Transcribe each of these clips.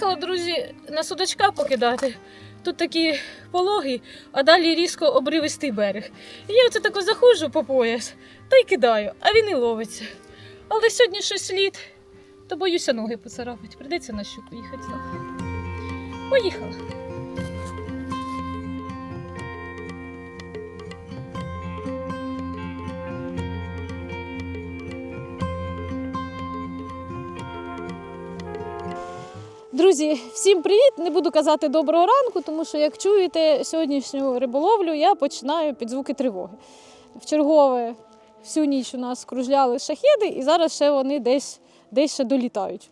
Приїхала, друзі, на судачка покидати. Тут такі пологи, а далі різко обривистий берег. І я оце тако заходжу по пояс та й кидаю, а він і ловиться. Але сьогодні щось слід, то боюся ноги поцарапати. Придеться на щуку їхати. Поїхала. Друзі, всім привіт! Не буду казати доброго ранку, тому що, як чуєте, сьогоднішню риболовлю я починаю під звуки тривоги. В чергове всю ніч у нас кружляли шахеди, і зараз ще вони десь, десь ще долітають.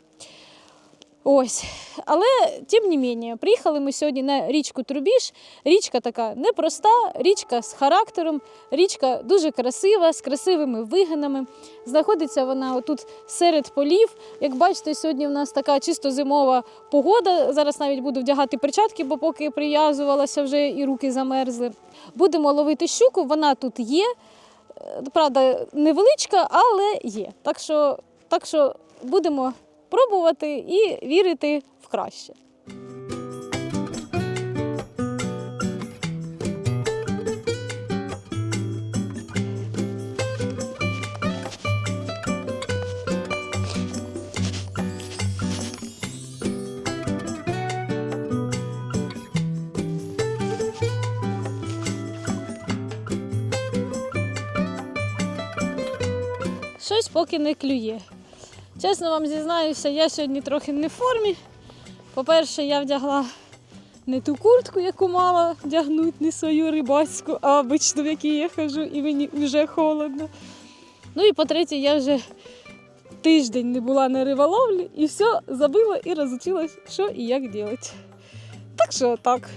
Ось. Але тим не менше, приїхали ми сьогодні на річку Трубіж. Річка така непроста, річка з характером, річка дуже красива, з красивими вигинами. Знаходиться вона отут серед полів. Як бачите, сьогодні в нас така чисто зимова погода. Зараз навіть буду вдягати перчатки, бо поки прив'язувалася вже і руки замерзли. Будемо ловити щуку, вона тут є. Правда, невеличка, але є. Так що, так що будемо пробувати і вірити в краще. Щось поки не клює. Чесно вам зізнаюся, я сьогодні трохи не в формі. По-перше, я вдягла не ту куртку, яку мала вдягнути, не свою рибацьку, а обичну, в якій я хожу, і мені вже холодно. Ну і по-третє, я вже тиждень не була на риболовлі і все забила і розучилась, що і як робити. Так що так.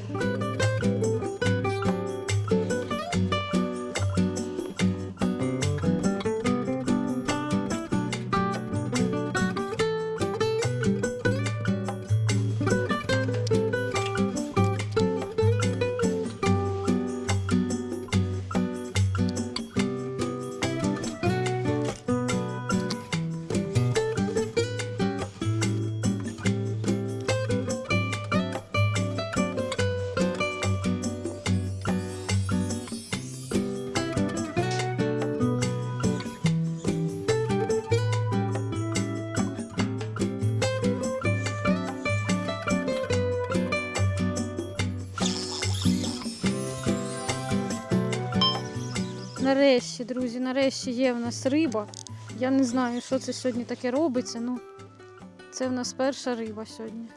Нарешті, друзі, нарешті є в нас риба. Я не знаю, що це сьогодні таке робиться. Ну, це в нас перша риба сьогодні.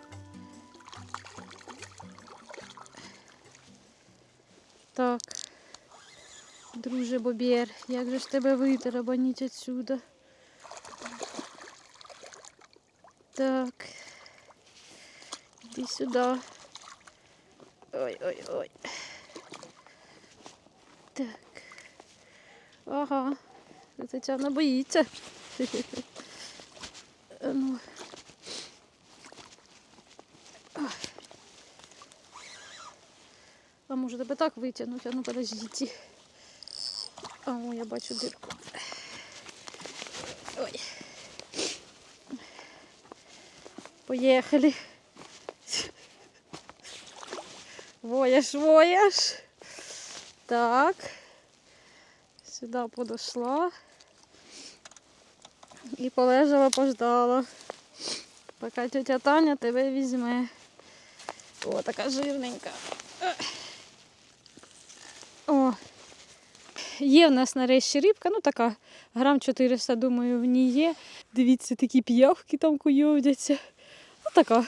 Так. Друже Бобєр, як же ж тебе витарабаніть отсюда? Так. Іди сюди. Ой-ой-ой. Так. Ага. Тетяна боїться. Ну. А може тебе так витягнути? А ну подождите. А, о, я бачу дирку. Ой. Поїхали. Вояж, вояж. Так. Сюди подошла. І полежала, пождала. Поки тетя Таня тебе візьме. О, така жирненька. О, є в нас нарешті рибка, ну така грам 400, думаю, в ній є. Дивіться, такі п'явки там куйовдяться. Ну така,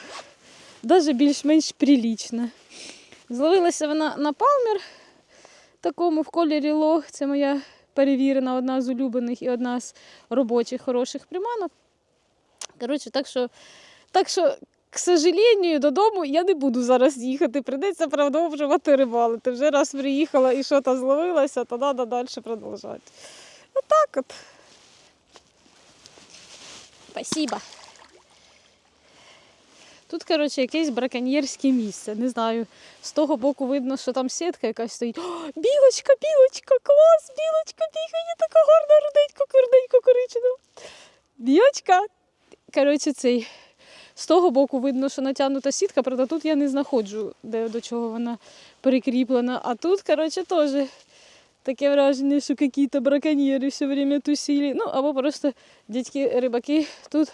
навіть більш-менш прилічна. Зловилася вона на палмер, такому в кольорі лох. Це моя перевірена, одна з улюблених і одна з робочих хороших приманок. Коротше, так що, так що, к сожалению, додому я не буду зараз їхати. Придеться продовжувати рибалити. Вже раз приїхала і що то зловилася, то треба далі продовжувати. Отак от. Спасибо. Тут, коротше, якесь браконьєрське місце. Не знаю. З того боку видно, що там сітка якась стоїть. О, білочка, білочка, клас, білочка бігає, така гарна, руденько, корненько, коричнева. Білочка. Коротше, цей. з того боку видно, що натягнута сітка, правда, тут я не знаходжу, де до чого вона прикріплена. А тут, коротше, теж таке враження, що якісь браконьєри все время тусили. Ну, або просто дядьки-рибаки тут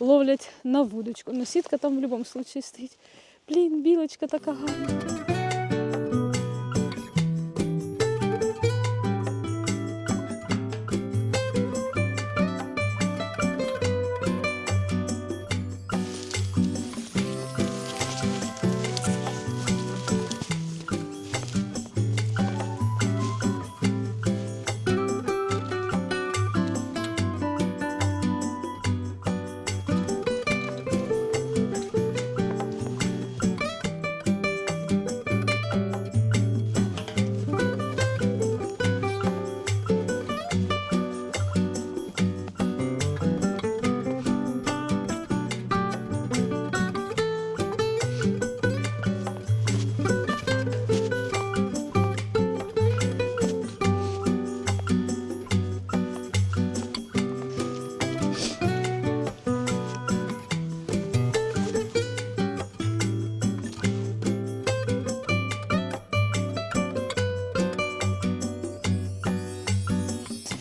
ловлять на вудочку. Но сітка там в будь-якому випадку стоїть. Блін, білочка така гарна.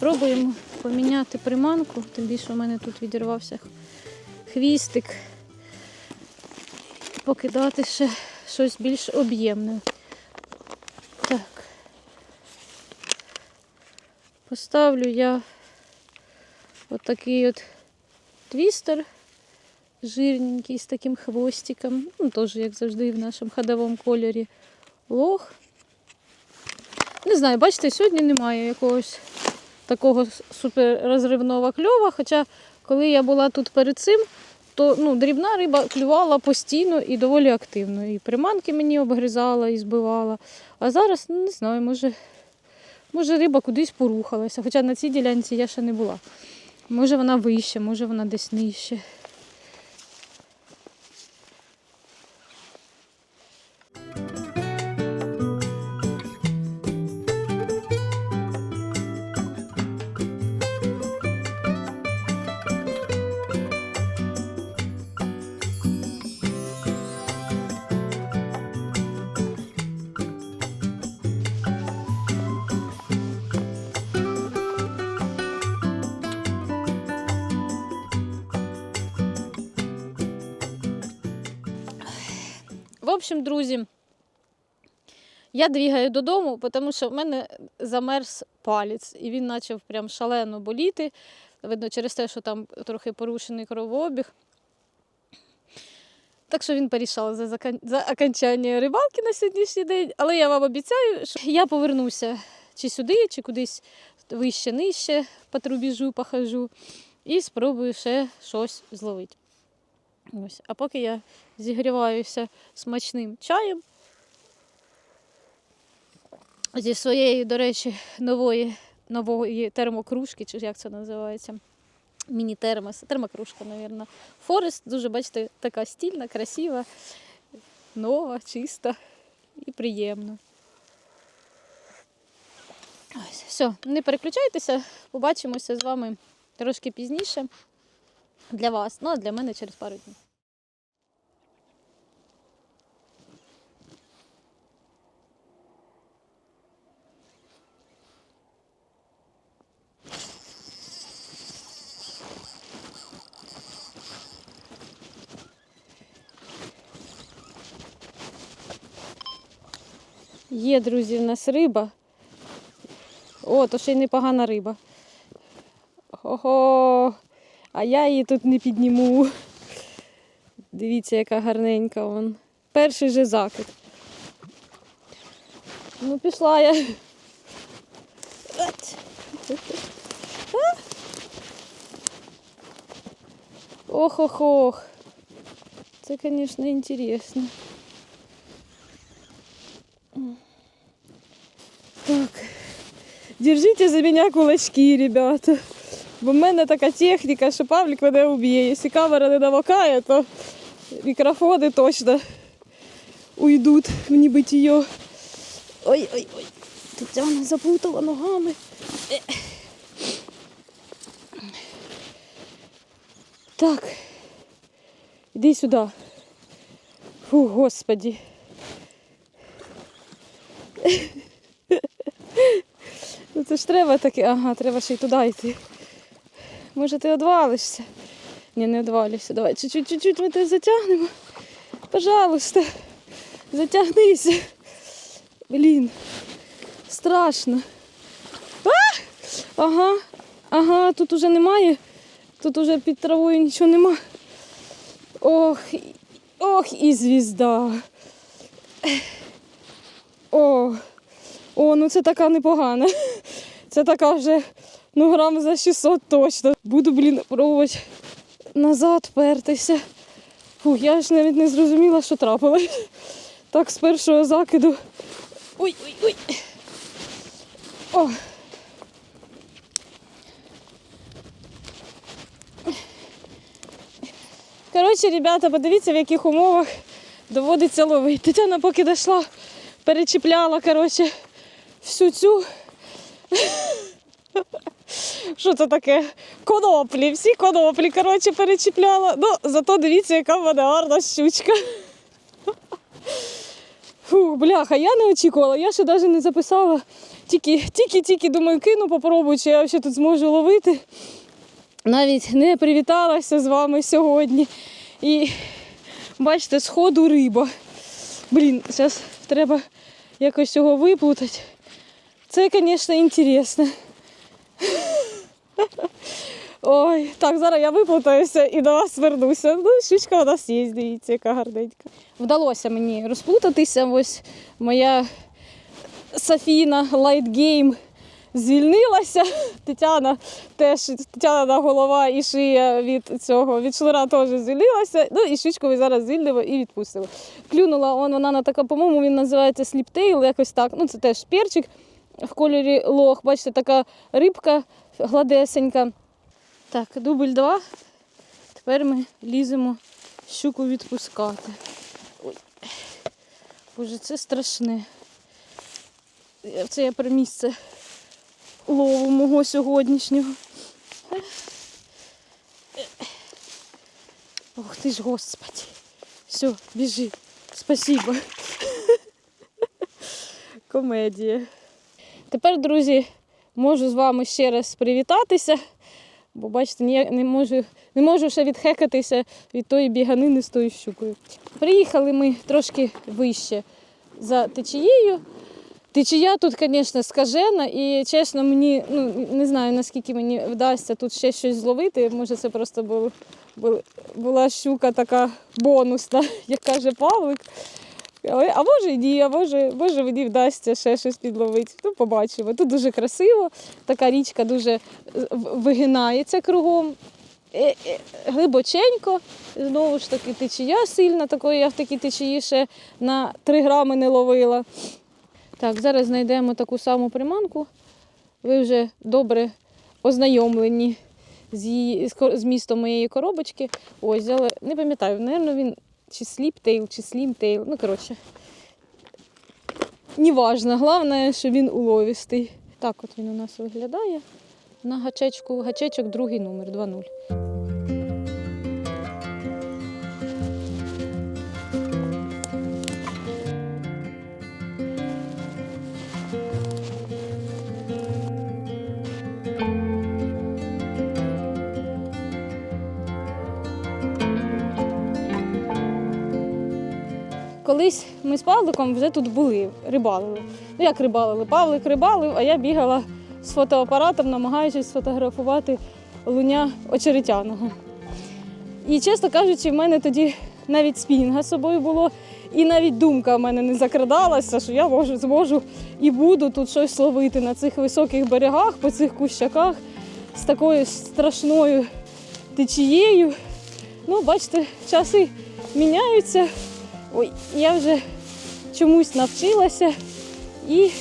Спробуємо поміняти приманку, тим більше у мене тут відірвався хвістик. Покидати ще щось більш об'ємне. Так. Поставлю я отакий от твістер жирненький з таким хвостиком. Ну, теж, як завжди, в нашому ходовому кольорі лох. Не знаю, бачите, сьогодні немає якогось такого супер розривного кльова. Хоча, коли я була тут перед цим, то ну, дрібна риба клювала постійно і доволі активно. І приманки мені обгризала і збивала. А зараз ну, не знаю, може, може риба кудись порухалася. Хоча на цій ділянці я ще не була. Може вона вище, може вона десь нижче. В общем, друзі, я двігаю додому, тому що в мене замерз палець, і він почав прям шалено боліти. Видно, через те, що там трохи порушений кровообіг. Так що він порішав за, закон... за окончання рибалки на сьогоднішній день. Але я вам обіцяю, що я повернуся чи сюди, чи кудись вище, нижче по трубіжу, похожу, і спробую ще щось зловити. Ось. А поки я зігріваюся смачним чаєм зі своєї, до речі, нової, нової термокружки, чи як це називається. Міні-термос, термокружка, мабуть. Форест, дуже, бачите, така стільна, красива, нова, чиста і приємна. Ось, все, не переключайтеся, побачимося з вами трошки пізніше для вас, ну а для мене через пару днів. Є, друзі, в нас риба. О, то ще й непогана риба. Ого, а я її тут не підніму. Дивіться, яка гарненька вон. Перший же закид. Ну, пішла я. Ох-ох-ох. Це, звісно, інтересно. Так. Держите за меня кулачки, ребята. Бо в мене така техніка, що Павлік мене уб'є. Якщо камера не намокає, то мікрофони точно уйдуть в небытие. Ой-ой-ой. Тетяна запутала ногами. Так. Іди сюди. Фу, господі. Ну це ж треба таке, ага, треба ще й туди йти. Може ти одвалишся? Ні, не одвалюйся. Давай чуть-чуть ми тебе затягнемо. Пожалуйста, затягнися. Блін, страшно. А! Ага, ага, тут уже немає. Тут уже під травою нічого нема. Ох, ох і звізда. О, о, ну це така непогана. Це така вже ну, грам за 600 точно. Буду, блін, пробувати назад пертися. Фух, я ж навіть не зрозуміла, що трапилось. Так з першого закиду. Ой, ой, ой. О. Коротше, ребята, подивіться, в яких умовах доводиться ловити. Тетяна поки дійшла, перечіпляла, коротше, всю цю. Що це таке? Коноплі, всі коноплі, коротше, перечіпляла. Ну, зато дивіться, яка в мене гарна щучка. Фу, бляха, я не очікувала, я ще навіть не записала. Тільки, тільки, тільки думаю, кину, попробую, чи я ще тут зможу ловити. Навіть не привіталася з вами сьогодні. І бачите, сходу риба. Блін, зараз треба якось його виплутати. Це, звісно, інтересно. Ой, так, зараз я виплутаюся і до вас вернуся. Ну, щучка у нас є, дивіться, яка гарненька. Вдалося мені розплутатися. Ось моя Софіна Game звільнилася. Тетяна теж Тетяна голова і шия від цього від шнура теж звільнилася. Ну і щучку ми зараз звільнимо і відпустили. Клюнула он, вона на така, по-моєму, він називається сліптейл, якось так. Ну, це теж перчик в кольорі лох. Бачите, така рибка гладесенька. Так, дубль два. Тепер ми ліземо щуку відпускати. Ой. Боже, це страшне. Це я про місце лову мого сьогоднішнього. Ох ти ж, господи. Все, біжи. Спасибо. Комедія. Тепер, друзі, можу з вами ще раз привітатися, бо бачите, не можу, не можу ще відхекатися від тої біганини з тою щукою. Приїхали ми трошки вище за течією. Течія тут, звісно, скажена, і чесно, мені ну, не знаю, наскільки мені вдасться тут ще щось зловити. Може, це просто був, був, була щука така бонусна, як каже Павлик. А може і ні, а може, може мені вдасться ще щось підловити. Ну, побачимо. Тут дуже красиво, така річка дуже е, вигинається кругом. Е, е, Глибоченько, знову ж таки, течія сильна, такої я в такій течії ще на 3 грами не ловила. Так, зараз знайдемо таку саму приманку. Ви вже добре ознайомлені з, її, з містом моєї коробочки. Ось, але не пам'ятаю, напевно, він чи сліптейл, чи слімтейл. Ну, коротше. Неважно, головне, що він уловістий. Так от він у нас виглядає. На гачечку, гачечок другий номер 2.0. Колись ми з Павликом вже тут були, рибалили. Ну як рибалили? Павлик рибалив, а я бігала з фотоапаратом, намагаючись сфотографувати луня очеретяного. І чесно кажучи, в мене тоді навіть спінінга з собою було, і навіть думка в мене не закрадалася, що я можу, зможу і буду тут щось ловити на цих високих берегах, по цих кущаках з такою страшною течією. Ну, бачите, часи міняються. Ой, я вже чомусь навчилася і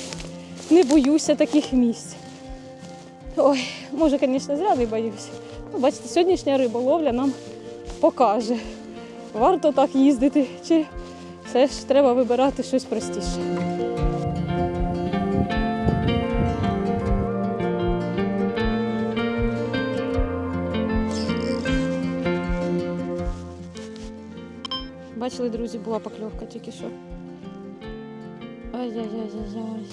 не боюся таких місць. Ой, може, звісно, зря не боюся. Ну, бачите, сьогоднішня риболовля нам покаже. Варто так їздити, чи все ж треба вибирати щось простіше. Бачили, друзі, була покльовка тільки що. Ай-яй-яй-яй-яй.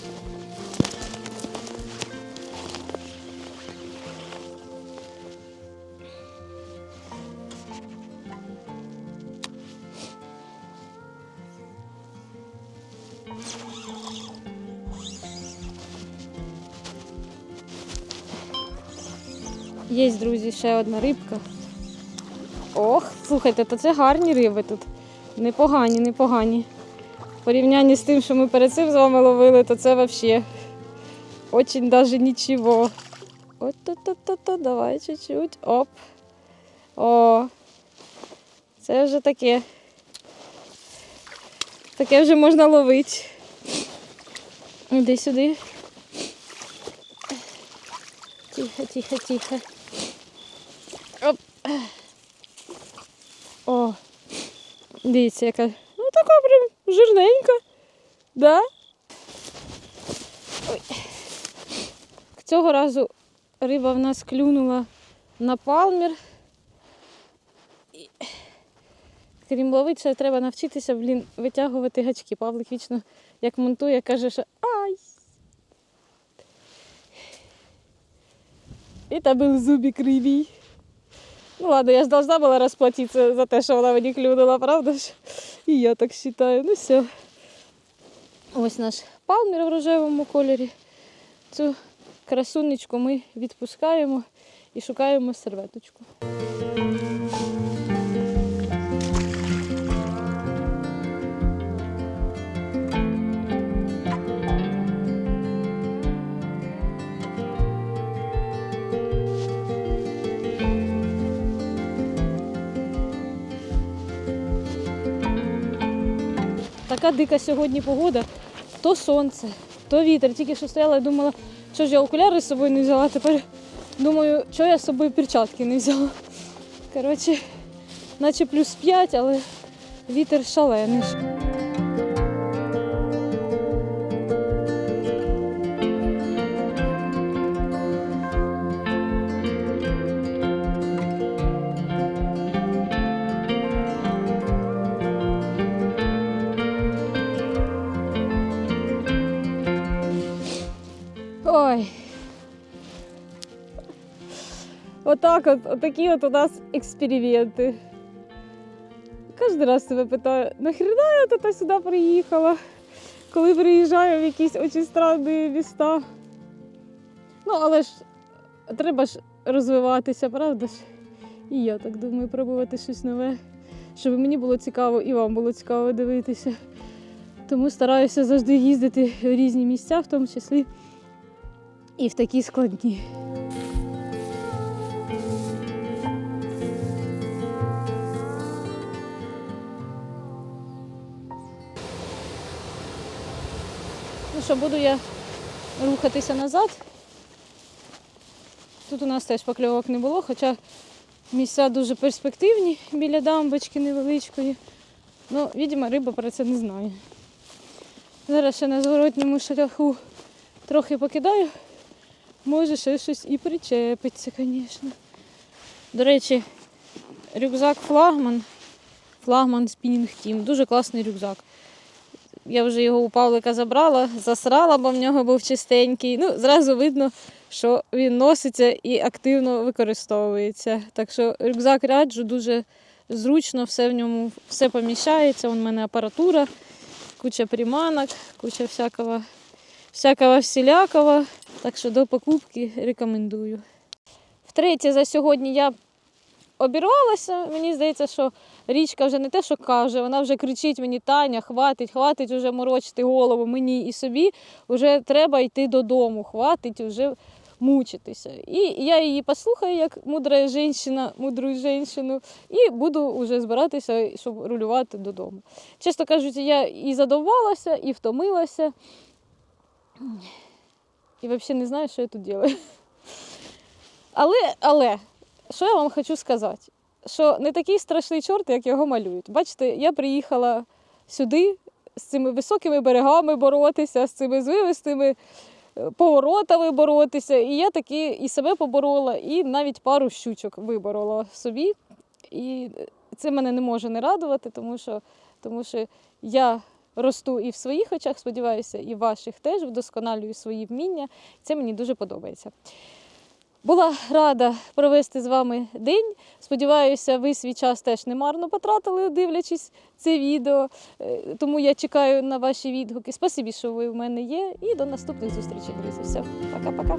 Є, друзі, ще одна рибка. Ох, слухайте, то це гарні риби тут. Непогані, непогані. В порівнянні з тим, що ми перед цим з вами ловили, то це взагалі очень даже нічого. от то то то давай чуть-чуть. Оп. О. Це вже таке. Таке вже можна ловити. Іди сюди. Тихо, тихо, тихо. Оп. О, дивіться, яка. Ну така прям жирненька. Да? Ой. Цього разу риба в нас клюнула на палмір. І... Крім ловити, ще треба навчитися, блін, витягувати гачки. Павлик вічно як монтує, каже, що ай. І та був зубі кривий. Ну ладно, я ж должна була розплатитися за те, що вона мені клюнула, правда ж? І я так вважаю. Ну все. Ось наш палмір в рожевому кольорі. Цю красунечку ми відпускаємо і шукаємо серветочку. Така дика сьогодні погода. То сонце, то вітер. Тільки що стояла і думала, що ж я окуляри з собою не взяла. Тепер думаю, що я з собою перчатки не взяла. Коротше, наче плюс 5, але вітер шалений. Отак от, отакі от у нас експерименти. Кожен раз себе питаю, нахрена я тут сюди приїхала, коли приїжджаю в якісь дуже странні міста. Ну, але ж треба ж розвиватися, правда ж? І я так думаю, пробувати щось нове, щоб мені було цікаво і вам було цікаво дивитися. Тому стараюся завжди їздити в різні місця, в тому числі і в такі складні. Що, буду я рухатися назад. Тут у нас теж покльовок не було, хоча місця дуже перспективні біля дамбочки невеличкої. Ну, відомо, риба про це не знає. Зараз ще на зворотньому шляху трохи покидаю. Може ще щось і причепиться, звісно. До речі, рюкзак флагман. Флагман Spinning Team. Дуже класний рюкзак. Я вже його у Павлика забрала, засрала, бо в нього був чистенький. Ну, зразу видно, що він носиться і активно використовується. Так що рюкзак раджу дуже зручно, все в ньому все поміщається. В мене апаратура, куча приманок, куча всякого, всякого всілякого. Так що до покупки рекомендую. Втретє, за сьогодні я обірвалася. Мені здається, що річка вже не те, що каже, вона вже кричить мені, Таня, хватить, хватить вже морочити голову мені і собі. Вже треба йти додому, хватить вже мучитися. І я її послухаю, як мудра жінка, мудру жінку, і буду вже збиратися, щоб рулювати додому. Чесно кажучи, я і задовбалася, і втомилася. І взагалі не знаю, що я тут роблю. Але, але, що я вам хочу сказати? Що не такий страшний чорт, як його малюють. Бачите, я приїхала сюди з цими високими берегами боротися, з цими звивистими е, поворотами боротися. І я таки і себе поборола, і навіть пару щучок виборола собі. І це мене не може не радувати, тому що, тому що я росту і в своїх очах, сподіваюся, і в ваших теж вдосконалюю свої вміння. Це мені дуже подобається. Була рада провести з вами день. Сподіваюся, ви свій час теж немарно потратили, дивлячись це відео. Е, Тому я чекаю на ваші відгуки. Спасибі, що ви в мене є. І до наступних зустрічей, друзі. Все, пока-пока.